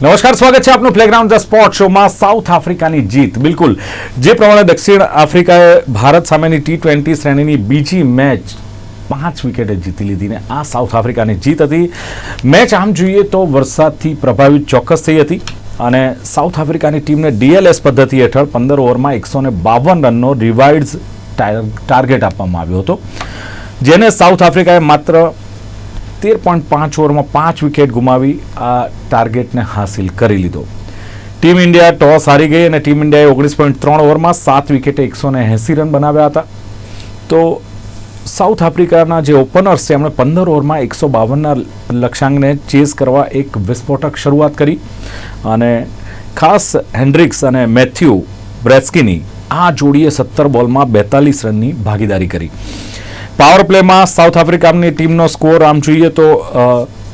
નમસ્કાર, સ્વાગત છે આપનું પ્લેગ્રાઉન્ડ ધ સ્પોર્ટ શોમાં સાઉથ આફ્રિકાની જીત. બિલકુલ, જે પ્રમાણે દક્ષિણ આફ્રિકાએ ભારત સામેની ટી ટ્વેન્ટી શ્રેણીની બીજી મેચ પાંચ વિકેટે જીતી લીધી ને આ સાઉથ આફ્રિકાની જીત હતી. મેચ આમ જોઈએ તો વરસાદથી પ્રભાવિત ચોક્કસ થઈ હતી અને સાઉથ આફ્રિકાની ટીમને ડીએલએસ પદ્ધતિ હેઠળ પંદર ઓવરમાં એકસો ને બાવન રનનો રિવાઇડ્સ ટાર્ગેટ આપવામાં આવ્યો હતો. જેને સાઉથ આફ્રિકાએ માત્ર તેર પોઈન્ટ પાંચ ઓવરમાં પાંચ વિકેટ ગુમાવી આ ટાર્ગેટને હાંસિલ કરી લીધો. ટીમ ઇન્ડિયા ટોસ હારી ગઈ અને ટીમ ઇન્ડિયાએ ઓગણીસ પોઈન્ટ ત્રણ ઓવરમાં સાત વિકેટે એકસો ને એંસી રન બનાવ્યા હતા. તો સાઉથ આફ્રિકાના જે ઓપનર્સ છે, એમણે પંદર ઓવરમાં એકસો બાવનના લક્ષ્યાંકને ચેઝ કરવા એક વિસ્ફોટક શરૂઆત કરી. અને ખાસ હેન્ડ્રિક્સ અને મેથ્યુ બ્રેસ્કીની આ જોડીએ સત્તર બોલમાં બેતાલીસ રનની ભાગીદારી કરી. પાવર પ્લેમાં સાઉથ આફ્રિકાની ટીમનો સ્કોર આમ જોઈએ તો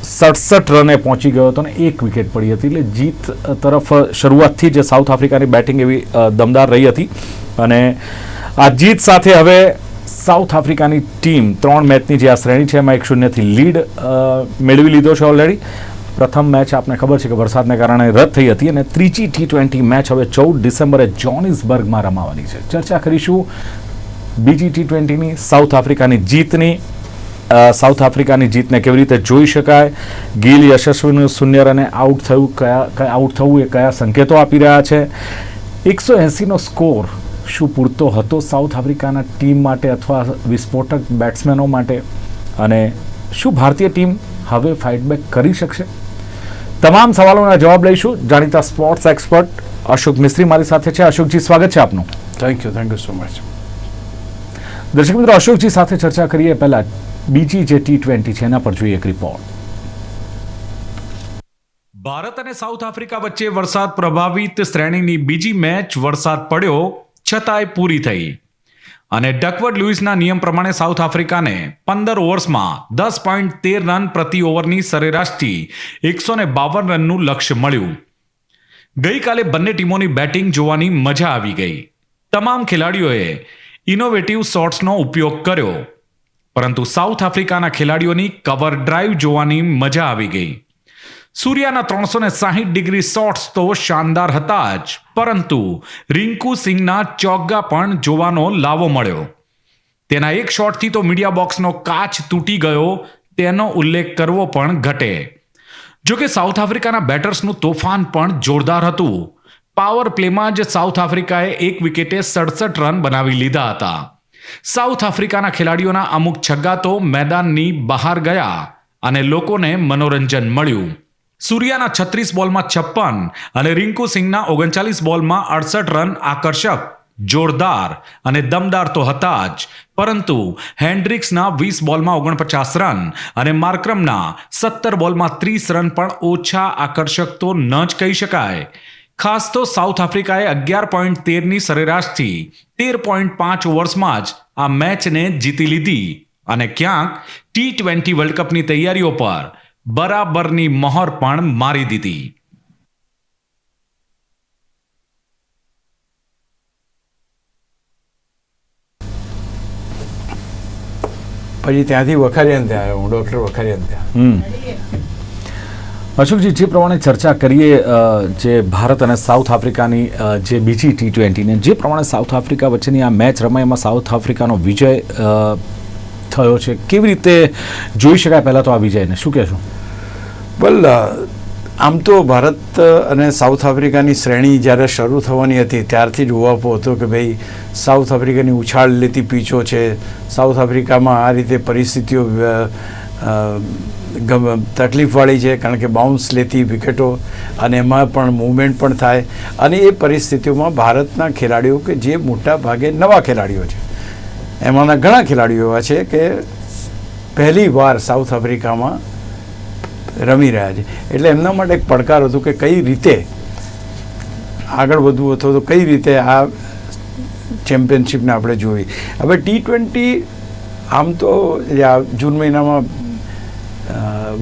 સડસઠ રને પહોંચી ગયો હતો અને એક વિકેટ પડી હતી. એટલે જીત તરફ શરૂઆતથી જ સાઉથ આફ્રિકાની બેટિંગ એવી દમદાર રહી હતી. અને આ જીત સાથે હવે સાઉથ આફ્રિકાની ટીમ ત્રણ મેચની જે આ શ્રેણી છે, એમાં એક શૂન્યથી લીડ મેળવી લીધો છે ઓલરેડી પ્રથમ મેચ આપને ખબર છે કે વરસાદને કારણે રદ થઈ હતી અને ત્રીજી ટી ટ્વેન્ટી મેચ હવે ચૌદ ડિસેમ્બરે જોનિસબર્ગમાં રમાવાની છે. ચર્ચા કરીશું બીજી ટી ટ્વેન્ટીની સાઉથ આફ્રિકાની જીતની સાઉથ આફ્રિકાની જીતને કેવી રીતે જોઈ શકાય? ગિલ યશસ્વીનું શૂન્ય રને આઉટ થયું, કયા આઉટ થવું એ કયા સંકેતો આપી રહ્યા છે? એકસો એંસીનો સ્કોર શું પૂરતો હતો સાઉથ આફ્રિકાના ટીમ માટે અથવા વિસ્ફોટક બેટ્સમેનો માટે? અને શું ભારતીય ટીમ હવે ફાઇટબેક કરી શકશે? તમામ સવાલોના જવાબ લઈશું. જાણીતા સ્પોર્ટ્સ એક્સપર્ટ અશોક મિસ્ત્રી મારી સાથે છે. અશોકજી, સ્વાગત છે આપનું. Thank you thank you so much દર્શક મિત્રો, અશોકજી સાથે ચર્ચા કરીએ. પહેલા બીજી જે ટી ટ્વેન્ટી છે, એના પર જોઈએ એક રિપોર્ટ ભારત અને સાઉથ આફ્રિકા વચ્ચે વરસાદ પ્રભાવિત શ્રેણીની બીજી મેચ વરસાદ પડ્યો, છતાંય પૂરી થઈ. અને ડકવર્ડ લુઇસના નિયમ પ્રમાણે સાઉથ આફ્રિકાને પંદર ઓવર્સમાં દસ પોઈન્ટ તેર રન પ્રતિ ઓવરની સરેરાશથી એકસો ને બાવન રનનું લક્ષ્ય મળ્યું. ગઈકાલે બંને ટીમોની બેટિંગ જોવાની મજા આવી ગઈ. તમામ ખેલાડીઓએ ઇનોવેટિવ શોટ્સનો ઉપયોગ કર્યો. પરંતુ સાઉથ આફ્રિકાના ખેલાડીઓની કવર ડ્રાઈવ જોવાની મજા આવી ગઈ. સૂર્યાના ત્રણસો ને સાહીઠ ડિગ્રી શોટ્સ તો શાનદાર હતા જ, પરંતુ રિંકુ સિંહના ચોગ્ગા પણ જોવાનો લાવો મળ્યો. તેના એક શોટથી તો મીડિયા બોક્સનો કાચ તૂટી ગયો, તેનો ઉલ્લેખ કરવો પણ ઘટે. જો કે સાઉથ આફ્રિકાના બેટર્સનું તોફાન પણ જોરદાર હતું. પાવર પ્લેમાં જ સાઉથ આફ્રિકાએ એક વિકેટે સડસઠ રન બનાવી લીધા હતા. સાઉથ આફ્રિકાના ખેલાડીઓના અમુક છગ્ગા તો મેદાનની બહાર ગયા અને લોકોને મનોરંજન મળ્યું. સૂર્યાના છત્રીસ બોલમાં છપ્પન અને રિંકુ સિંહના ઓગણચાલીસ બોલમાં અડસઠ રન આકર્ષક, જોરદાર અને દમદાર તો હતા જ. પરંતુ હેન્ડ્રિક્સના વીસ બોલમાં ઓગણપચાસ રન અને માર્ક્રમના સત્તર બોલમાં ત્રીસ રન પણ ઓછા આકર્ષક તો ન જ કહી શકાય. ખાસ તો સાઉથ આફ્રિકાએ અગિયાર પોઈન્ટ તેરની સરેરાશથી તેર પોઈન્ટ પાંચ ઓવર્સમાં જ આ મેચને જીતી લીધી. અને ક્યાંક ટી ટ્વેન્ટી વર્લ્ડ કપની તૈયારીઓ પર બરાબરની મહોર પણ મારી દીધી. પછી ત્યાંથી વખારી ત્યાં આવ્યો હું ડૉક્ટર વખારિયાને ત્યાં. અશોકજી, જે પ્રમાણે ચર્ચા કરીએ જે ભારત અને સાઉથ આફ્રિકાની જે બીજી ટી ટ્વેન્ટીને જે પ્રમાણે સાઉથ આફ્રિકા વચ્ચેની આ મેચ રમાય, એમાં સાઉથ આફ્રિકાનો વિજય થયો છે. કેવી રીતે જોઈ શકાય પહેલાં તો આ વિજયને? શું કહેશો? વેલ આમ તો ભારત અને સાઉથ આફ્રિકાની શ્રેણી જ્યારે શરૂ થવાની હતી, ત્યારથી જ ઉવાપો હતો કે ભાઈ, સાઉથ આફ્રિકાની ઉછાળ લેતી પીચો છે. સાઉથ આફ્રિકામાં આ રીતે પરિસ્થિતિઓ તકલીફવાળી છે, કારણ કે બાઉન્સ લેતી વિકેટો અને એમાં પણ મૂવમેન્ટ પણ થાય. અને એ પરિસ્થિતિઓમાં ભારતના ખેલાડીઓ કે જે મોટા ભાગે નવા ખેલાડીઓ છે, એમાંના ઘણા ખેલાડીઓ એવા છે કે પહેલી વાર સાઉથ આફ્રિકામાં રમી રહ્યા છે. એટલે એમના માટે એક પડકાર હતો કે કઈ રીતે આગળ વધવું અથવા તો કઈ રીતે આ ચેમ્પિયનશિપને આપણે જોવી હવે ટી ટ્વેન્ટી આમ તો જૂન મહિનામાં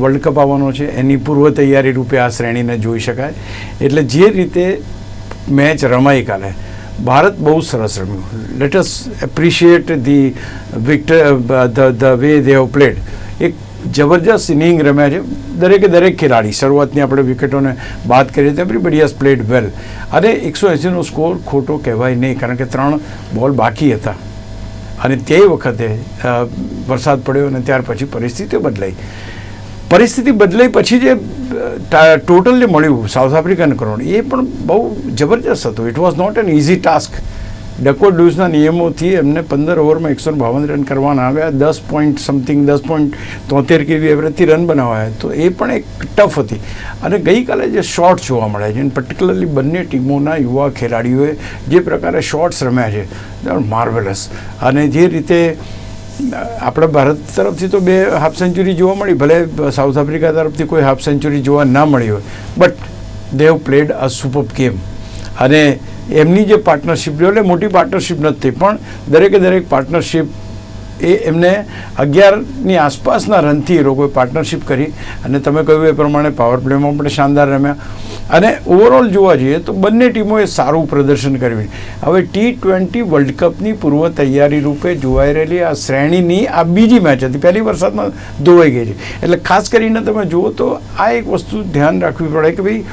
વર્લ્ડ કપ આવવાનો છે. એની પૂર્વ તૈયારી રૂપે આ શ્રેણીને જોઈ શકાય. એટલે જે રીતે મેચ રમાઈ કાલે, ભારત બહુ સરસ રમ્યું. Let appreciate the victor the the way they have played એક જબરજસ્ત ઇનિંગ રમ્યા છે. દરેકે દરેક ખેલાડી, શરૂઆતની આપણે વિકેટોને વાત કરીએ તો એવરીબડી હેઝ પ્લેડ વેલ અને એકસો એંસીનો સ્કોર ખોટો કહેવાય નહીં, કારણ કે ત્રણ બોલ બાકી હતા. અને તે વખતે વરસાદ પડ્યો અને ત્યાર પછી પરિસ્થિતિઓ બદલાઈ. પરિસ્થિતિ બદલાઈ પછી જે ટોટલ જે મળ્યું સાઉથ આફ્રિકન કરોડ, એ પણ બહુ જબરજસ્ત હતું. It was not an easy task ડકોર ડ્યુઝના નિયમોથી એમને પંદર ઓવરમાં એકસો બાવન રન કરવાના આવ્યા, દસ પોઈન્ટ સમથિંગ દસ પોઈન્ટ તોતેર કેવી એવરેજથી રન બનાવાયા. તો એ પણ એક ટફ હતી. અને ગઈકાલે જે શોર્ટ્સ જોવા મળ્યા છે પર્ટિક્યુલરલી બંને ટીમોના યુવા ખેલાડીઓએ જે પ્રકારે શોર્ટ્સ રમ્યા છે માર્વેલસ અને જે રીતે આપણા ભારત તરફથી તો બે હાફ સેન્ચુરી જોવા મળી. ભલે સાઉથ આફ્રિકા તરફથી કોઈ હાફ સેન્ચુરી જોવા ના મળી હોય. But they played a super game અને એમની જે પાર્ટનરશિપ એટલે મોટી પાર્ટનરશિપ નથી પણ દરેકે દરેક પાર્ટનરશિપ એ એમને અગિયારની આસપાસના રનથી એ લોકોએ પાર્ટનરશિપ કરી અને તમે કહ્યું એ પ્રમાણે પાવર પ્લેમાં પણ શાનદાર રમ્યા. અને ઓવરઓલ જોવા જઈએ તો બંને ટીમોએ સારું પ્રદર્શન કર્યું. હવે ટી ટ્વેન્ટી વર્લ્ડ કપની પૂર્વ તૈયારી રૂપે જોવાઈ રહેલી આ શ્રેણીની આ બીજી મેચ હતી. પહેલી વરસાદમાં ધોવાઈ ગઈ છે એટલે ખાસ કરીને તમે જુઓ તો આ એક વસ્તુ ધ્યાન રાખવી પડે કે ભાઈ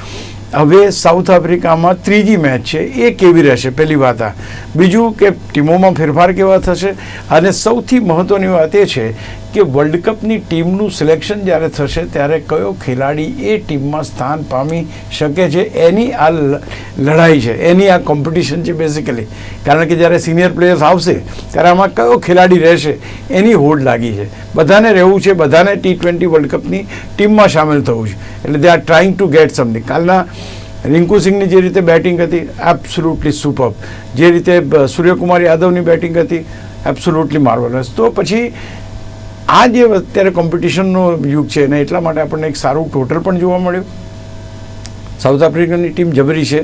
હવે સાઉથ આફ્રિકામાં ત્રીજી મેચ છે. એ કેવી રહેશે? પહેલી વાત આ. બીજું કે ટીમોમાં ફેરફાર કેવા થશે? અને સૌથી મહત્ત્વની વાત એ છે કે વર્લ્ડ કપની ટીમનું સિલેક્શન જ્યારે થશે, ત્યારે કયો ખેલાડી એ ટીમમાં સ્થાન પામી શકે છે? એની આ લડાઈ છે, એની આ કોમ્પિટિશન છે બેઝિકલી કારણ કે જ્યારે સિનિયર પ્લેયર્સ આવશે, ત્યારે આમાં કયો ખેલાડી રહેશે, એની હોડ લાગી છે. બધાને રહેવું છે, બધાને ટી ટ્વેન્ટી વર્લ્ડ કપની ટીમમાં સામેલ થવું છે. એટલે they are trying to get something કાલના રિંકુ સિંહની જે રીતે બેટિંગ હતી એબ્સોલ્યુટલી સુપર જે રીતે સૂર્યકુમાર યાદવની બેટિંગ હતી એબ્સોલ્યુટલી માર્વલસ તો પછી આ જે અત્યારે કોમ્પિટિશનનો યુગ છે ને એટલા માટે આપણને એક સારું ટોટલ પણ જોવા મળ્યું. સાઉથ આફ્રિકાની ટીમ જબરી છે.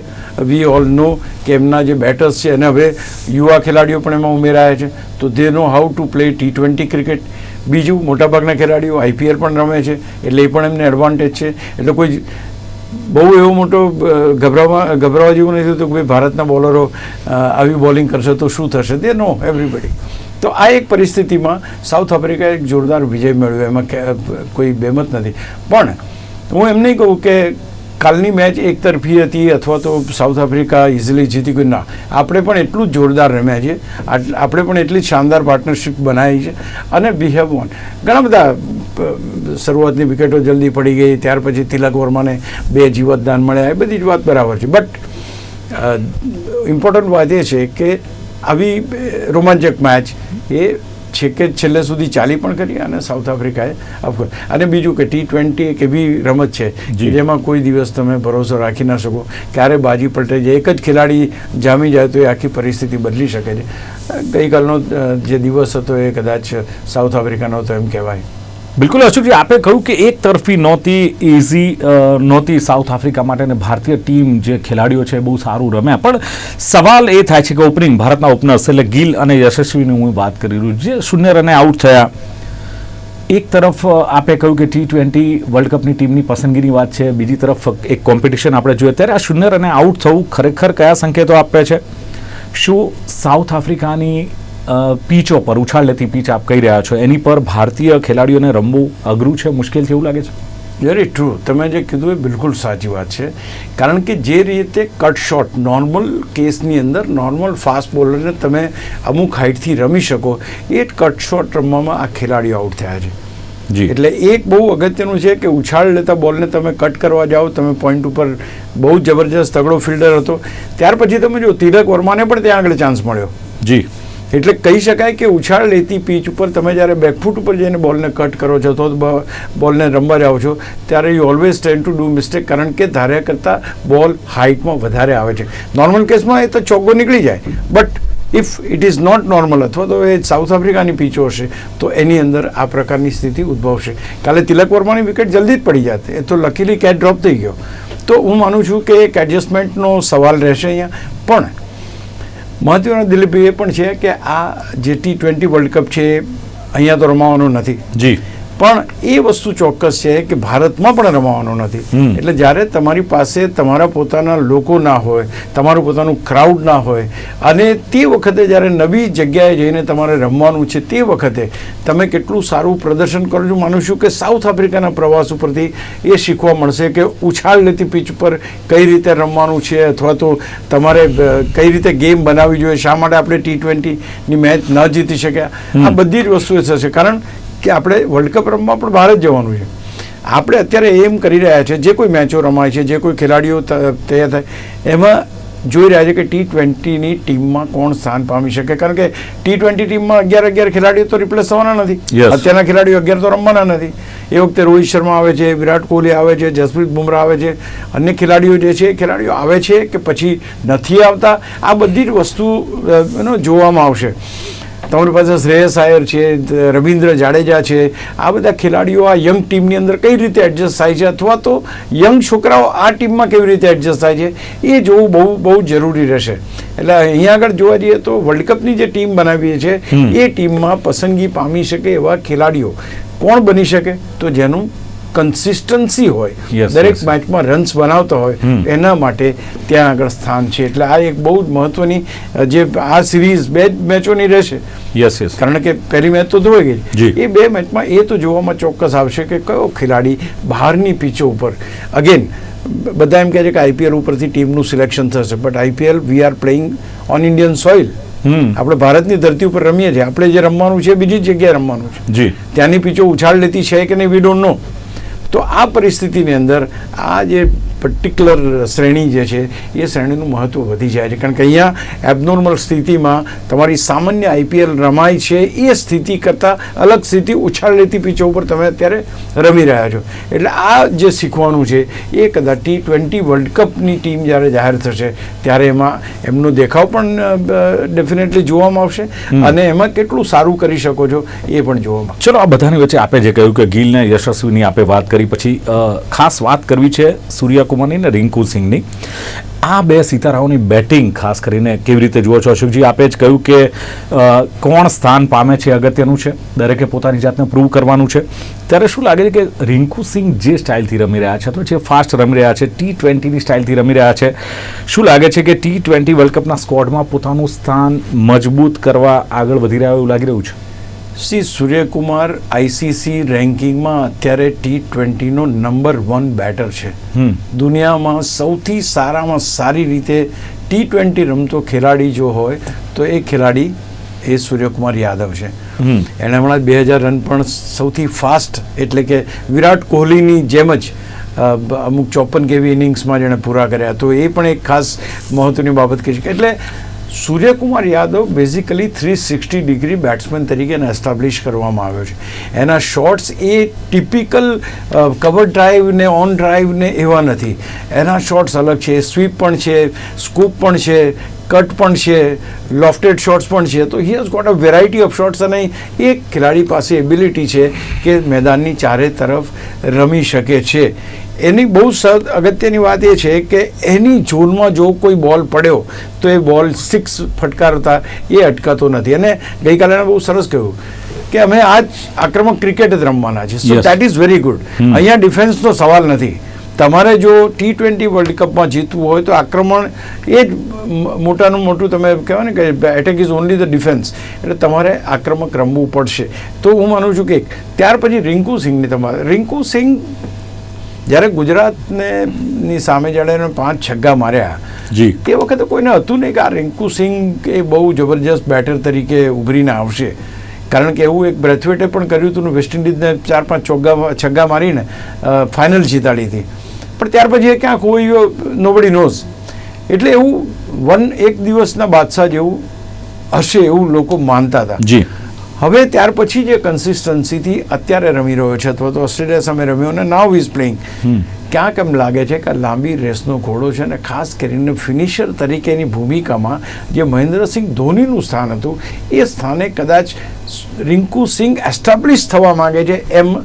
વી ઓલ નો કે એમના જે બેટર્સ છે અને હવે યુવા ખેલાડીઓ પણ એમાં ઉમેરાયા છે. તો they know how to play T twenty cricket બીજું મોટાભાગના ખેલાડીઓ આઈપીએલ પણ રમે છે, એટલે એ પણ એમને એડવાન્ટેજ છે. એટલે કોઈ બહુ એવો મોટો ગભરાવા ગભરાવા જેવું નથી થતું કે ભાઈ ભારતના બોલરો આવી બોલિંગ કરશે તો શું થશે? દે નો એવરીબડી તો આ એક પરિસ્થિતિમાં સાઉથ આફ્રિકાએ એક જોરદાર વિજય મેળવ્યો, એમાં કોઈ બેમત નથી. પણ હું એમ નહીં કહું કે કાલની મેચ એક તરફી હતી અથવા તો સાઉથ આફ્રિકા ઇઝીલી જીતી ગયું. ના, આપણે પણ એટલું જ જોરદાર રમ્યા છીએ. આપણે પણ એટલી શાનદાર પાર્ટનરશિપ બનાવી છે. અને વી હેવ વોન ઘણા બધા શરૂઆતની વિકેટો જલ્દી પડી ગઈ, ત્યાર પછી તિલક વર્માને બે જીવતદાન મળ્યા, એ બધી જ વાત બરાબર છે. બટ ઇમ્પોર્ટન્ટ વાત એ છે કે આવી રોમાંચક મેચ એ છે કે છેલ્લે સુધી ચાલી પણ કરી અને સાઉથ આફ્રિકાએ અફકોર્સ અને બીજું કે ટી ટ્વેન્ટી એક એવી રમત છે. જેમાં કોઈ દિવસ તમે ભરોસો રાખી ના શકો. ક્યારે બાજી પલટે છે એક જ ખેલાડી જામી જાય તો એ આખી પરિસ્થિતિ બદલી શકે છે. ગઈકાલનો જે દિવસ હતો એ કદાચ સાઉથ આફ્રિકાનો હતો એમ કહેવાય. બિલકુલ અશોકજી, આપે કહ્યું કે એક તરફી નહોતી ઇઝી નહોતી સાઉથ આફ્રિકા માટે અને ભારતીય ટીમ જે ખેલાડીઓ છે બહુ સારું રમ્યા. પણ સવાલ એ થાય છે કે ઓપનિંગ ભારતના ઓપનર્સ એટલે ગિલ અને યશસ્વીની હું વાત કરી રહ્યું જે શૂન્ય રને આઉટ થયા. એક તરફ આપે કહ્યું કે ટી ટ્વેન્ટી વર્લ્ડ કપની ટીમની પસંદગીની વાત છે. બીજી તરફ, એક કોમ્પિટિશન આપણે જોઈએ ત્યારે આ શૂન્ય રને આઉટ થવું ખરેખર કયા સંકેતો આપે છે? શું સાઉથ આફ્રિકાની પીચો પર ઉછાળ લેતી પીચ આપ કહી રહ્યા છો. એની પર ભારતીય ખેલાડીઓને રમવું અઘરું છે મુશ્કેલ છે એવું લાગે છે? વેરી ટ્રુ તમે જે કીધું એ બિલકુલ સાચી વાત છે. કારણ કે જે રીતે કટ શોટ નોર્મલ કેસની અંદર નોર્મલ ફાસ્ટ બોલરને તમે અમુક હાઇટથી રમી શકો એ જ કટ શોટ રમવામાં આ ખેલાડીઓ આઉટ થયા છે. જી. એટલે એક બહુ અગત્યનું છે કે ઉછાળ લેતા બોલને તમે કટ કરવા જાઓ તમે પોઈન્ટ ઉપર બહુ જબરજસ્ત તગડો ફિલ્ડર હતો. ત્યાર પછી તમે જો તિલક વર્માને પણ ત્યાં આગળ ચાન્સ મળ્યો. જી. એટલે કહી શકાય કે ઉછાળ લેતી પીચ ઉપર તમે જ્યારે બેકફૂટ ઉપર જઈને બોલને કટ કરો છો, તો બોલને રમવા જાઓ છો, ત્યારે you always tend to do mistake કારણ કે ધાર્યા કરતાં બોલ હાઇટમાં વધારે આવે છે. નોર્મલ કેસમાં એ તો ચોગ્ગો નીકળી જાય but if it is not normal અથવા તો એ સાઉથ આફ્રિકાની પીચો હશે, તો એની અંદર આ પ્રકારની સ્થિતિ ઉદ્ભવશે. કાલે તિલક વર્માની વિકેટ જલ્દી જ પડી જાત, એ તો લકીલી કેચ ડ્રોપ થઈ ગયો. તો હું માનું છું કે એક એડજસ્ટમેન્ટનો સવાલ રહેશે અહીંયા, પણ મહત્વનો દિલીપ એ પણ છે કે આ જે ટી ટ્વેન્ટી વર્લ્ડ કપ છે અહીંયા તો રમાવાનું નથી. જી. પણ એ વસ્તુ ચોક્કસ છે કે ભારતમાં પણ રમવાનો નથી. એટલે જ્યારે તમારી પાસે તમારા પોતાના લોકો ના હોય તમારું પોતાનું ક્રાઉડ ના હોય અને તે વખતે જ્યારે નવી જગ્યાએ જઈને તમારે રમવાનું છે તે વખતે તમે કેટલું સારું પ્રદર્શન કરો છો? માનું છું કે સાઉથ આફ્રિકાના પ્રવાસ ઉપરથી એ શીખવા મળશે કે ઉછાળ લેતી પીચ પર કઈ રીતે રમવાનું છે અથવા તો તમારે કઈ રીતે ગેમ બનાવવી જોઈએ? શા માટે આપણે ટી ટ્વેન્ટીની મેચ ન જીતી શક્યા? આ બધી જ વસ્તુઓ થશે. કારણ કે આપણે વર્લ્ડ કપ રમવા પણ બહાર જ જવાનું છે. આપણે અત્યારે એમ કરી રહ્યા છે જે કોઈ મેચો રમાય છે જે કોઈ ખેલાડીઓ તૈયાર થાય એમાં જોઈ રહ્યા છે કે ટી ટ્વેન્ટીની ટીમમાં કોણ સ્થાન પામી શકે? કારણ કે ટી ટ્વેન્ટી ટીમમાં અગિયાર અગિયાર ખેલાડીઓ તો રિપ્લેસ થવાના નથી. અત્યારના ખેલાડીઓ અગિયાર તો રમવાના નથી. એ વખતે રોહિત શર્મા આવે છે વિરાટ કોહલી આવે છે જસપ્રીત બુમરાહ આવે છે. અન્ય ખેલાડીઓ જે છે એ ખેલાડીઓ આવે છે કે પછી નથી આવતા? આ બધી જ વસ્તુ જોવામાં આવશે. તમારી પાસે શ્રેયસ આયર છે રવિન્દ્ર જાડેજા છે. આ બધા ખેલાડીઓ આ યંગ ટીમની અંદર કઈ રીતે એડજસ્ટ થાય છે અથવા તો યંગ છોકરાઓ આ ટીમમાં કેવી રીતે એડજસ્ટ થાય છે એ જોવું બહુ બહુ જરૂરી રહેશે. એટલે અહીંયા આગળ જોવા જઈએ તો વર્લ્ડ કપની જે ટીમ બનાવીએ છે એ ટીમમાં પસંદગી પામી શકે એવા ખેલાડીઓ. કોણ બની શકે? તો જેનું કન્સિસ્ટન્સી હોય. દરેક મેચમાં રન્સ બનાવતા હોય એના માટે ત્યાં આગળ સ્થાન છે. એટલે આ એક બહુ જ મહત્વની જે આ સિરીઝ બે જ મેચોની રહેશે. યસ યસ કારણ કે પહેલી મેચ તો ધોઈ ગઈ. એ બે મેચમાં એ તો જોવામાં ચોક્કસ આવશે કે કયો ખેલાડી બહારની પીચો ઉપર. અગેન બધા એમ કહે છે કે આઈપીએલ ઉપરથી ટીમનું સિલેક્શન થશે. But IPL we are playing on Indian soil આપણે ભારતની ધરતી ઉપર રમીએ છીએ. આપણે જે રમવાનું છે બીજી જ જગ્યાએ રમવાનું છે. જી. ત્યાંની પીચો ઉછાળ લેતી છે કે નહીં વી ડોન્ટ નો તો આ પરિસ્થિતિની અંદર આ જે પર્ટિક્યુલર શ્રેણી જે છે એ શ્રેણીનું મહત્ત્વ વધી જાય છે. કારણ કે અહીંયા એબનોર્મલ સ્થિતિમાં તમારી સામાન્ય આઈપીએલ રમાય છે એ સ્થિતિ કરતાં અલગ સ્થિતિ ઉછાળ લેતી પીચો ઉપર તમે અત્યારે રમી રહ્યા છો. એટલે આ જે શીખવાનું છે એ કદાચ ટી ટ્વેન્ટી વર્લ્ડ કપની ટીમ જ્યારે જાહેર થશે ત્યારે એમાં એમનો દેખાવ પણ ડેફિનેટલી જોવામાં આવશે અને એમાં કેટલું સારું કરી શકો છો એ પણ જોવામાં ચલો આ બધાની વચ્ચે આપે જે કહ્યું કે ગિલને યશસ્વીની આપે વાત કરી પછી ખાસ વાત કરવી છે સૂર્યકુમારની ને રિંકુ સિંહની. આ બે સિતારાઓની બેટિંગ ખાસ કરીને કેવી રીતે જુઓ છો? અશોકજી, આપે જ કહ્યું કે કોણ સ્થાન પામે છે અગત્યનું છે? દરેકે પોતાની જાતને પ્રૂવ કરવાનું છે. ત્યારે શું લાગે છે કે રિંકુ સિંહ જે સ્ટાઇલથી રમી રહ્યા છે અથવા જે ફાસ્ટ રમી રહ્યા છે ટી ટ્વેન્ટીની સ્ટાઇલથી રમી રહ્યા છે, શું લાગે છે કે ટી ટ્વેન્ટી વર્લ્ડ કપના સ્કોડમાં પોતાનું સ્થાન મજબૂત કરવા આગળ વધી રહ્યા એવું લાગી રહ્યું છે? સી સૂર્યકુમાર આઈસીસી રેન્કિંગમાં અત્યારે ટી ટ્વેન્ટીનો નંબર વન બેટર છે. દુનિયામાં સૌથી સારામાં સારી રીતે ટી ટ્વેન્ટી રમતો ખેલાડી જો હોય તો એ ખેલાડી એ સૂર્યકુમાર યાદવ છે. એણે હમણાં બે હજાર રન પણ સૌથી ફાસ્ટ એટલે કે વિરાટ કોહલીની જેમ જ અમુક ચોપન કેવી ઇનિંગ્સમાં જેણે પૂરા કર્યા. તો એ પણ એક ખાસ મહત્વની બાબત કહી શકાય. એટલે Suryakumar Yadav basically three sixty degree batsman તરીકે એને એસ્ટાબ્લિશ કરવામાં આવ્યો છે. એના શોટ્સ એ ટિપિકલ કવર ડ્રાઈવ ને ઓન ડ્રાઈવ ને એવા નથી. એના શોટ્સ અલગ છે સ્વીપ પણ છે સ્કૂપ પણ છે કટ પણ છે લોફ્ટેડ શોટ્સ પણ છે. તો he has got a variety of shots અને એક ખેલાડી પાસે એબિલિટી છે કે મેદાનની ચારે તરફ રમી શકે છે. એની બહુ અગત્યની વાત એ છે કે એની ઝોનમાં જો કોઈ બોલ પડ્યો તો એ બોલ સિક્સ ફટકારતા એ અટકાતો નથી. અને ગઈકાલે બહુ સરસ કહ્યું કે અમે આજ આક્રમક ક્રિકેટ જ રમવાના છે so that is very good. અહીંયા ડિફેન્સનો સવાલ નથી. તમારે જો ટી ટ્વેન્ટી વર્લ્ડ કપમાં જીતવું હોય તો આક્રમણ એ જ મોટાનું મોટું તમે કહેવાય ને કે attack is only the defence એટલે તમારે આક્રમક રમવું પડશે. તો હું માનું છું કે. ત્યાર પછી રિંકુ સિંહની તમારે રિંકુ સિંહ જ્યારે ગુજરાતને ની સામે જ્યારે પાંચ છગ્ગા માર્યા જી. તે વખતે કોઈને હતું નહીં કે આ રિંકુ સિંહ એ બહુ જબરજસ્ત બેટર તરીકે ઉભરીને આવશે. કારણ કે એવું એક બ્રેથવેટે પણ કર્યું હતું વેસ્ટ ઇન્ડિઝને ચાર પાંચ ચોગ્ગા છગ્ગા મારીને ફાઇનલ જીતાડી હતી. પણ ત્યાર પછી એ ક્યાંક હોય નોબડી નોઝ એટલે એવું વન એક દિવસના બાદશાહ જેવું હશે એવું લોકો માનતા હતા. જી. હવે ત્યાર પછી જે કન્સિસ્ટન્સીથી અત્યારે રમી રહ્યો છે અથવા તો ઓસ્ટ્રેલિયા સામે રમ્યો અને નાવ ઇઝ પ્લેઇંગ. ક્યાંક એમ લાગે છે કે લાંબી રેસનો ઘોડો છે અને ખાસ કરીને ફિનિશર તરીકેની ભૂમિકામાં જે મહેન્દ્રસિંહ ધોનીનું સ્થાન હતું એ સ્થાને કદાચ રિંકુ સિંઘ એસ્ટાબ્લિશ થવા માગે છે એમ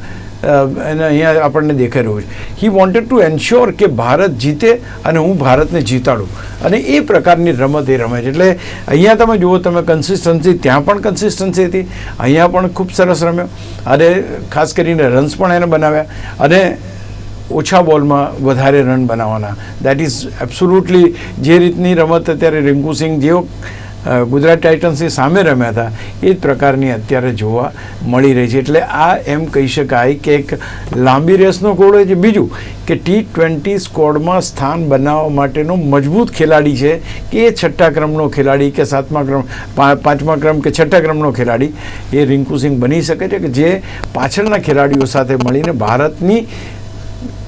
એને અહીંયા આપણને દેખાઈ રહ્યું છે. હી વોન્ટેડ ટુ એન્શ્યોર કે ભારત જીતે અને હું ભારતને જીતાડું. અને એ પ્રકારની રમત એ રમે છે. એટલે અહીંયા તમે જુઓ તમે કન્સિસ્ટન્સી ત્યાં પણ કન્સિસ્ટન્સી હતી. અહીંયા પણ ખૂબ સરસ રમ્યો. અને ખાસ કરીને રન્સ પણ એને બનાવ્યા. અને ઓછા બોલમાં વધારે રન બનાવવાના. દેટ ઇઝ એબ્સોલ્યુટલી જે રીતની રમત અત્યારે રિંકુ જેઓ અ, ગુજરાત ટાઇટન્સની સામે રમ્યા હતા. એ જ પ્રકારની અત્યારે જોવા મળી રહી છે. એટલે આ એમ કહી શકાય કે એક લાંબી રેસનો ઘોડો છે. બીજું કે ટી ટ્વેન્ટી સ્કોડમાં સ્થાન બનાવવા માટેનો મજબૂત ખેલાડી છે કે એ છઠ્ઠા ક્રમનો ખેલાડી કે સાતમા ક્રમ પાંચમા ક્રમ કે છઠ્ઠા ક્રમનો ખેલાડી. એ રિંકુ સિંહ બની શકે છે કે જે પાછળના ખેલાડીઓ સાથે મળીને ભારતની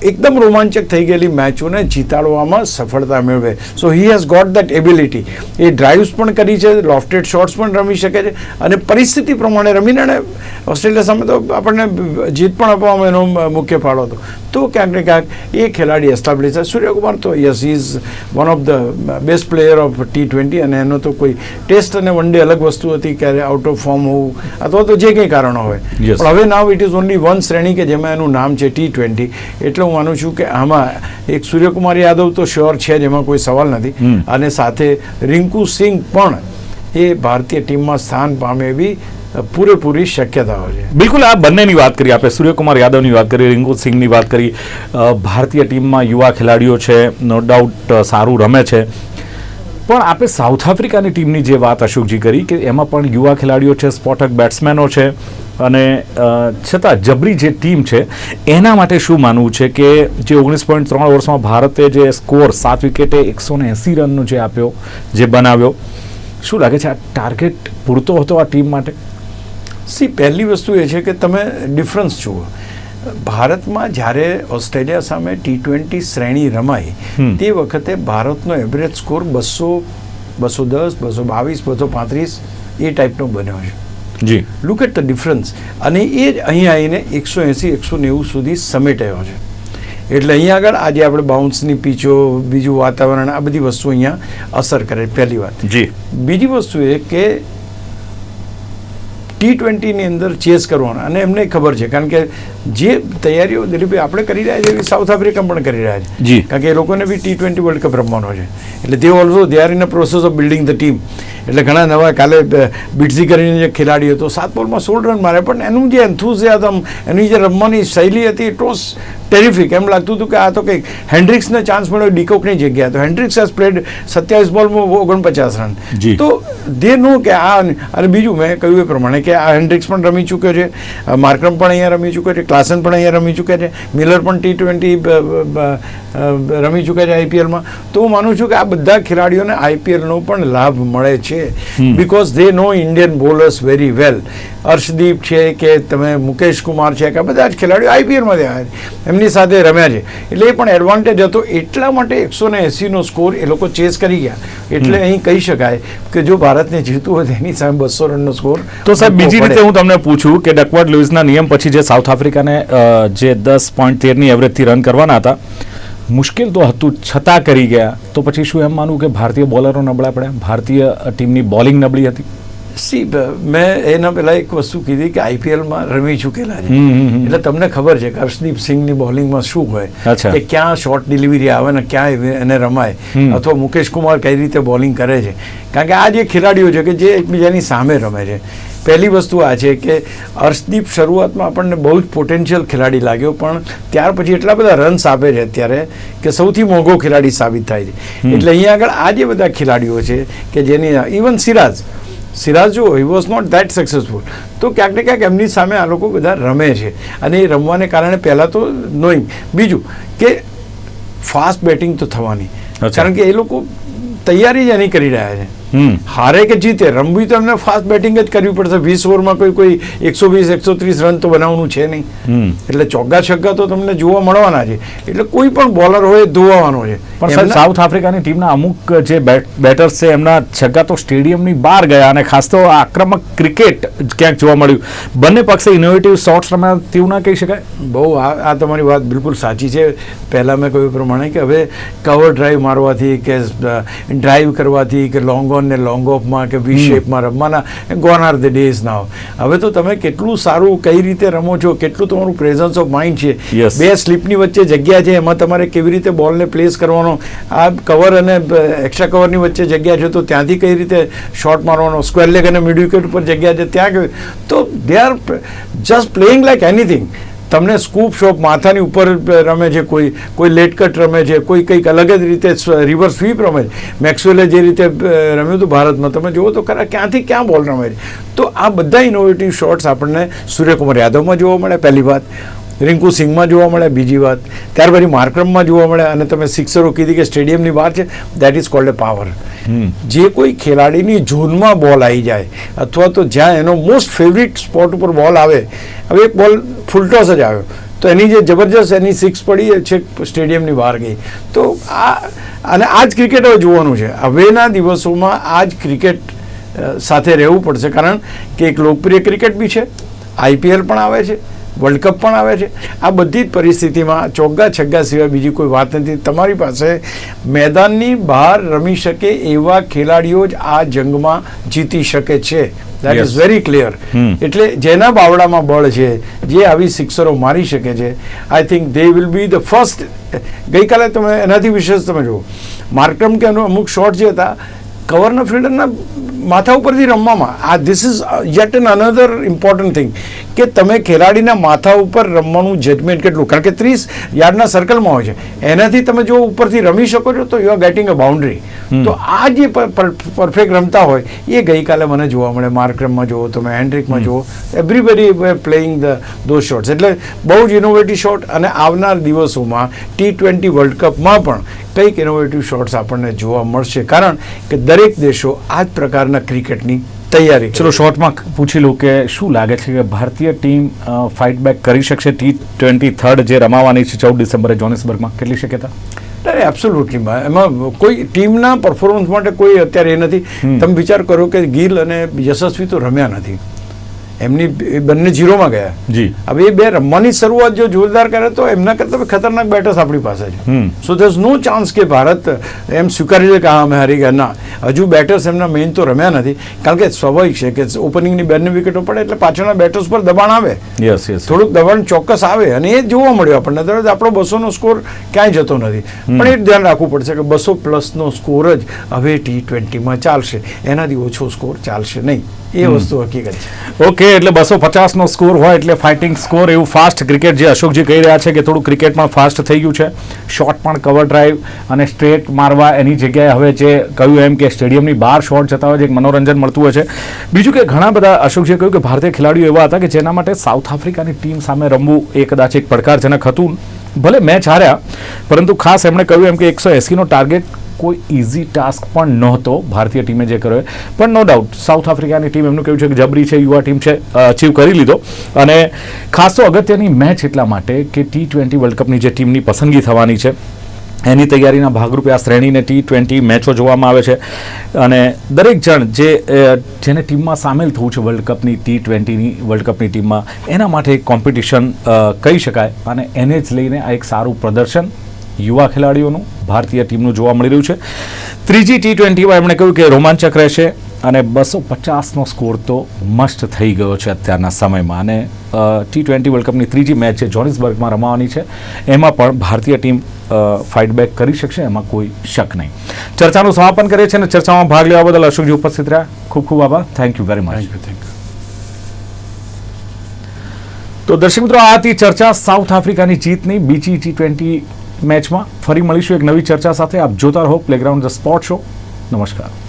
એકદમ રોમાંચક થઈ ગયેલી મેચોને જીતાડવામાં સફળતા મેળવે. So he has got that ability A drives પણ કરી છે લોફ્ટેડ શોટ્સ પણ રમી શકે છે અને પરિસ્થિતિ પ્રમાણે રમીને એણે ઓસ્ટ્રેલિયા સામે તો આપણને જીત પણ આપવામાં એનો મુખ્ય ફાળો હતો. તો ક્યાંક ને ક્યાંક એ ખેલાડી એસ્ટાબ્લિશ છે. સૂર્યકુમાર તો yes is one of the best player of T twenty અને એનો તો કોઈ ટેસ્ટ અને વન ડે અલગ વસ્તુ હતી ક્યારે આઉટ ઓફ ફોર્મ હોવું અથવા તો જે કંઈ કારણો હોય. પણ હવે now it is only one શ્રેણી કે જેમાં એનું નામ છે ટી ટ્વેન્ટી એટલે હું માનું છું કે આમાં એક સૂર્યકુમાર યાદવ તો શ્યોર છે જેમાં કોઈ સવાલ નથી. અને સાથે રિંકુ સિંહ પણ એ ભારતીય ટીમમાં સ્થાન પામે એવી પૂરેપૂરી શક્યતાઓ છે. બિલકુલ આ બંનેની વાત કરી. આપણે સૂર્યકુમાર યાદવની વાત કરી રિંકુ સિંહની વાત કરી. ભારતીય ટીમમાં યુવા ખેલાડીઓ છે નો ડાઉટ સારું રમે છે. પણ આપણે સાઉથ આફ્રિકાની ટીમની જે વાત અશોકજી કરી કે એમાં પણ યુવા ખેલાડીઓ છે, સ્પોટક બેટ્સમેનો છે અને છતાં જબરી જે ટીમ છે, એના માટે શું માનવું છે કે જે ઓગણીસ પોઈન્ટ ત્રણ વર્ષમાં ભારતે જે સ્કોર સાત વિકેટે એકસો ને એંસી રનનો જે આપ્યો, જે બનાવ્યો, શું લાગે છે આ ટાર્ગેટ પૂરતો હતો આ ટીમ માટે? સી, પહેલી વસ્તુ એ છે કે તમે ડિફરન્સ જુઓ. ભારતમાં જ્યારે ઓસ્ટ્રેલિયા સામે ટી ટ્વેન્ટી શ્રેણી રમાઈ તે વખતે ભારતનો એવરેજ સ્કોર બસો બસો દસ બસો બાવીસ બસો પાંત્રીસ એ ટાઈપનો બન્યો છે. જી. લુક એટ ધ ડિફરન્સ અને એ જ અહીં આવીને એકસો એંસી એકસો નેવું સુધી સમેટાયો છે. એટલે અહીંયા આગળ આજે આપણે બાઉન્સની પીચો બીજું વાતાવરણ આ બધી વસ્તુ અહીંયા અસર કરે પહેલી વાત. જી. બીજી વસ્તુ એ કે ટી ટ્વેન્ટીની અંદર ચેસ કરવાનો. અને એમને ખબર છે. કારણ કે જે તૈયારીઓ દિલીપભાઈ આપણે કરી રહ્યા છીએ એવી સાઉથ આફ્રિકા પણ કરી રહ્યા છે. કારણ કે એ લોકોને બી ટી ટ્વેન્ટી વર્લ્ડ કપ રમવાનો છે. એટલે તે also they are in a process of building the team એટલે ઘણા નવા કાલે બિટઝી કરીને જે ખેલાડી હતો સાત બોલમાં સોળ રન મારે પણ એનું જે એન્થુઝિયાઝમ એની જે રમવાની શૈલી હતી ઇટ વોઝ ટેરિફિક એમ લાગતું હતું કે આ તો કંઈક હેન્ડ્રિક્સને ચાન્સ મળ્યો ડીકોકની જગ્યાએ. તો હેન્ડ્રિક્સ હેઝ પ્લેડ સત્યાવીસ બોલમાં ઓગણપચાસ રન. તો દે નો કે આ અને બીજું મેં કહ્યું એ પ્રમાણે કે આ હેન્ડ્રિક્સ પણ રમી ચૂક્યો છે માર્કરમ પણ અહીંયા રમી ચૂક્યો છે ક્લાસન પણ અહીંયા રમી ચૂક્યા છે મિલર પણ ટી ટ્વેન્ટી રમી ચૂક્યા છે આઈપીએલમાં તો હું માનું છું કે આ બધા ખેલાડીઓને આઈપીએલનો પણ લાભ મળે છે. હમ. Because they know Indian bowlers very well Arshdeep છે કે તમે મુકેશ કુમાર છે કે બધા જ ખેલાડીઓ આઈપીએલમાં આવ્યા એમની સાથે રમ્યા છે. એટલે એ પણ એડવાન્ટેજ હતો. એટલા માટે એકસો ને એંસીનો સ્કોર એ લોકો ચેસ કરી ગયા. એટલે અહીં કહી શકાય કે જો ભારતને જીતવું હોય એની સામે બસો રનનો સ્કોર તો સાહેબ બીજી રીતે હું તમને પૂછું કે ડકવર્ડ લુઇસના નિયમ પછી જે સાઉથ આફ્રિકાને જે દસ પોઈન્ટ તેરની એવરેજથી રન કરવાના હતા મુશ્કેલ તો હતું છતાં કરી ગયા. તો પછી શું એમ માનવું કે ભારતીય બોલરો નબળા પડ્યા? ભારતીય ટીમની બોલિંગ નબળી હતી? સી મેં એના પહેલા એક વસ્તુ કીધી કે આઈપીએલમાં રમી ચૂકેલા છે. એટલે તમને ખબર છે કે હર્ષદીપ સિંહની બોલિંગમાં શું હોય? કે ક્યાં શોર્ટ ડિલિવરી આવે ને ક્યાં એને રમાય? અથવા મુકેશ કુમાર કઈ રીતે બોલિંગ કરે છે? કારણ કે આ જે ખેલાડીઓ છે કે જે એકબીજાની સામે રમે છે. પહેલી વસ્તુ આ છે કે હર્ષદીપ શરૂઆતમાં આપણને બહુ જ પોટેન્શિયલ ખેલાડી લાગ્યો પણ ત્યાર પછી એટલા બધા રન્સ આપે છે અત્યારે કે સૌથી મોંઘો ખેલાડી સાબિત થાય છે. એટલે અહીંયા આગળ આ જે બધા ખેલાડીઓ છે કે જેની ઇવન સિરાજ સિરાજ જો he was not that successful તો ક્યાંક ને ક્યાંક એમની સામે આ લોકો બધા રમે છે. અને એ રમવાને કારણે પહેલાં તો નોઈંગ બીજું કે ફાસ્ટ બેટિંગ તો થવાની. કારણ કે એ લોકો તૈયારી જ એની કરી રહ્યા છે. હારે કે જીતે? રમવી તો એમને ફાસ્ટ બેટિંગ જ કરવી પડશે. વીસ ઓવરમાં કોઈ કોઈ એકસો વીસ એકસો ત્રીસ રન તો બનાવવાનું છે નહીં. એટલે ચોગ્ગા છગ્ગા તો તમને જોવા મળવાના છે. એટલે કોઈ પણ બોલર હોય ધોવાનો છે. પણ સાઉથ આફ્રિકાની ટીમના અમુક જે બેટર્સ છે એમના છગ્ગા તો સ્ટેડિયમની બહાર ગયા અને ખાસ તો આક્રમક ક્રિકેટ ક્યાંક જોવા મળ્યું. બંને પક્ષે ઇનોવેટિવ શોટ્સ રમ્યા તેવું ના કહી શકાય? બહુ આ આ તમારી વાત બિલકુલ સાચી છે. પહેલાં મેં કહ્યું પ્રમાણે કે હવે કવર ડ્રાઈવ મારવાથી કે ડ્રાઈવ કરવાથી કે લોંગ ઇલેવન લોંગ ઓફમાં કે વી શેપમાં રમવાના gone are the days now હવે તો તમે કેટલું સારું કઈ રીતે રમો છો કેટલું તમારું પ્રેઝન્સ ઓફ માઇન્ડ છે. બે સ્લીપની વચ્ચે જગ્યા છે એમાં તમારે કેવી રીતે બોલને પ્લેસ કરવાનો? આ કવર અને એક્સ્ટ્રા કવરની વચ્ચે જગ્યા છે તો ત્યાંથી કઈ રીતે શોટ મારવાનો? સ્ક્વેર લેગ અને મિડ વિકેટ ઉપર જગ્યા છે ત્યાં તો they are just playing like anything તમને સ્કૂપ શોપ માથાની ઉપર રમે છે, કોઈ કોઈ લેટકટ રમે છે, કોઈ કંઈક અલગ જ રીતે રિવર્સ સ્વીપ રમે છે. મેક્સવેલે જે રીતે રમ્યું હતું ભારતમાં, તમે જુઓ તો ખરા ક્યાંથી ક્યાં બોલ રમે છે. તો આ બધા ઇનોવેટિવ શોટ્સ આપણને સૂર્યકુમાર યાદવમાં જોવા મળે પહેલી વાત. રિંકુ સિંહમાં જોવા મળે બીજી વાત ત્યાર પછી માર્ક્રમમાં જોવા મળે અને તમે સિક્સરો કીધી કે સ્ટેડિયમની બહાર છે that is called a power જે કોઈ ખેલાડીની ઝોનમાં બોલ આવી જાય અથવા તો જ્યાં એનો મોસ્ટ ફેવરિટ સ્પોટ ઉપર બોલ આવે હવે એક બોલ ફૂલટોસ જ આવ્યો. તો એની જે જબરજસ્ત એની સિક્સ પડી છે સ્ટેડિયમની બહાર ગઈ. તો આ અને આ જ ક્રિકેટ હવે જોવાનું છે. હવેના દિવસોમાં આ જ ક્રિકેટ સાથે રહેવું પડશે. કારણ કે એક લોકપ્રિય ક્રિકેટ બી છે આઈપીએલ પણ આવે છે વર્લ્ડ કપ પણ આવે છે. આ બધી જ પરિસ્થિતિમાં ચોગ્ગા છગ્ગા સિવાય બીજી કોઈ વાત નથી. તમારી પાસે મેદાનની બહાર રમી શકે એવા ખેલાડીઓ જ આ જંગમાં જીતી શકે છે. દેટ. Is very clear. એટલે જેના બાવડામાં બળ છે જે આવી સિક્સરો મારી શકે છે I think they will be the first ગઈકાલે તમે એનાથી વિશેષ તમે જુઓ. માર્કમ કે અમુક શોટ જે હતા કવરના ફિલ્ડરના માથા ઉપરથી રમવામાં, આ this is yet an another important thing કે તમે ખેલાડીના માથા ઉપર રમવાનું જજમેન્ટ કેટલું? કારણ કે ત્રીસ યાર્ડના સર્કલમાં હોય છે. એનાથી તમે જો ઉપરથી રમી શકો છો, તો you are getting a boundary તો આ જે પરફેક્ટ રમતા હોય એ ગઈકાલે મને જોવા મળે. માર્ક્રમમાં જુઓ તમે હેન્ડ્રિકમાં જુઓ. Everybody playing the two shots એટલે બહુ જ ઇનોવેટિવ શોટ અને આવનાર દિવસોમાં ટી ટ્વેન્ટી વર્લ્ડ કપમાં પણ કંઈક ઇનોવેટિવ શોટ્સ આપણને જોવા મળશે. કારણ કે દરેક દેશો આ જ પ્રકારના ક્રિકેટની તૈયારી ચલો શોર્ટમાં પૂછી લઉં કે શું લાગે છે કે ભારતીય ટીમ ફાઇટ બેક કરી શકશે ટી ટ્વેન્ટી થર્ડ જે રમાવાની છે ચૌદ ડિસેમ્બરે જોનિસબર્ગમાં? કેટલી શક્યતા? અરે એબ્સોલ્યુટલી એમાં કોઈ ટીમના પરફોર્મન્સ માટે કોઈ અત્યારે એ નથી. તમે વિચાર કરો કે ગિલ અને યશસ્વી તો રમ્યા નથી. એમની બંને જીરોમાં ગયા. જી. હવે એ બે રમવાની શરૂઆત જો જોરદાર કરે તો એમના કરતાં ખતરનાક બેટર્સ આપણી પાસે છે. સો દેર નો ચાન્સ કે ભારત એમ સ્વીકારી લે કે હા અમે હારી ગયા. ના. હજુ બેટર્સ એમના મેઇન તો રમ્યા નથી. કારણ કે સ્વાભાવિક છે કે ઓપનિંગની બંને વિકેટો પડે એટલે પાછળના બેટર્સ પર દબાણ આવે. યસ યસ થોડુંક દબાણ ચોક્કસ આવે અને એ જોવા મળ્યું આપણને. દરરોજ આપણો બસોનો સ્કોર ક્યાંય જતો નથી. પણ એ ધ્યાન રાખવું પડશે કે બસો પ્લસનો સ્કોર જ હવે ટી ટ્વેન્ટીમાં ચાલશે. એનાથી ઓછો સ્કોર ચાલશે નહીં. એ વસ્તુ હકીકત છે. ઓકે, એટલે બસો પચાસનો સ્કોર હોય એટલે ફાઇટિંગ સ્કોર એવું ફાસ્ટ ક્રિકેટ જે અશોકજી કહી રહ્યા છે કે થોડું ક્રિકેટમાં ફાસ્ટ થઈ ગયું છે. શોટ પણ કવર ડ્રાઈવ અને સ્ટ્રેટ મારવા એની જગ્યાએ હવે જે કહ્યું એમ કે સ્ટેડિયમની બહાર શોટ જતા હોય છે, એક મનોરંજન મળતું હોય છે. બીજું કે ઘણા બધા અશોકજીએ કહ્યું કે ભારતીય ખેલાડીઓ એવા હતા કે જેના માટે સાઉથ આફ્રિકાની ટીમ સામે રમવું એ કદાચ એક પડકારજનક હતું. ભલે મેચ હાર્યા, પરંતુ ખાસ એમણે કહ્યું એમ કે એકસો એંસીનો ટાર્ગેટ કોઈ ઇઝી ટાસ્ક પણ નહોતો ભારતીય ટીમે જે કર્યો પણ નો ડાઉટ સાઉથ આફ્રિકાની ટીમ એમનું કહ્યું છે કે જબરી છે, યુવા ટીમ છે અચીવ કરી લીધો. અને ખાસ અગત્યની મેચ એટલા માટે કે ટી ટ્વેન્ટી વર્લ્ડ કપની જે ટીમની પસંદગી થવાની છે, એની તૈયારીના ભાગરૂપે આ શ્રેણીને ટી ટ્વેન્ટી મેચો જોવામાં આવે છે. અને દરેક જણ જે જેને ટીમમાં સામેલ થવું છે વર્લ્ડ કપની ટી ટ્વેન્ટીની વર્લ્ડ કપની ટીમમાં એના માટે એક કોમ્પિટિશન કહી શકાય. અને એને જ લઈને આ એક સારું પ્રદર્શન યુવા ખેલાડીઓનું ભારતીય ટીમનું જોવા મળી રહ્યું છે. ત્રીજી ટી ટ્વેન્ટીમાં એમણે કહ્યું કે રોમાંચક રહેશે અને બસો પચાસનો સ્કોર તો મસ્ટ થઈ ગયો છે અત્યારના સમયમાં. અને ટી ટ્વેન્ટી વર્લ્ડ કપની ત્રીજી મેચ છે જોનિસબર્ગમાં રમાવાની છે. એમાં પણ ભારતીય ટીમ ફાઇટ બેક કરી શકશે એમાં કોઈ શક નહીં. ચર્ચાનું સમાપન કરીએ છીએ અને ચર્ચામાં ભાગ લેવા બદલ અશોકજી ઉપસ્થિત રહ્યા. ખૂબ ખૂબ આભાર. થેન્ક યુ વેરી મચ તો દર્શક મિત્રો આ હતી ચર્ચા સાઉથ આફ્રિકાની જીતની બીજી ટી ટ્વેન્ટી મેચમાં ફરી મળીશું એક નવી ચર્ચા સાથે. આપ જોતા રહો પ્લેગ્રાઉન્ડ ધ સ્પોર્ટ શો નમસ્કાર.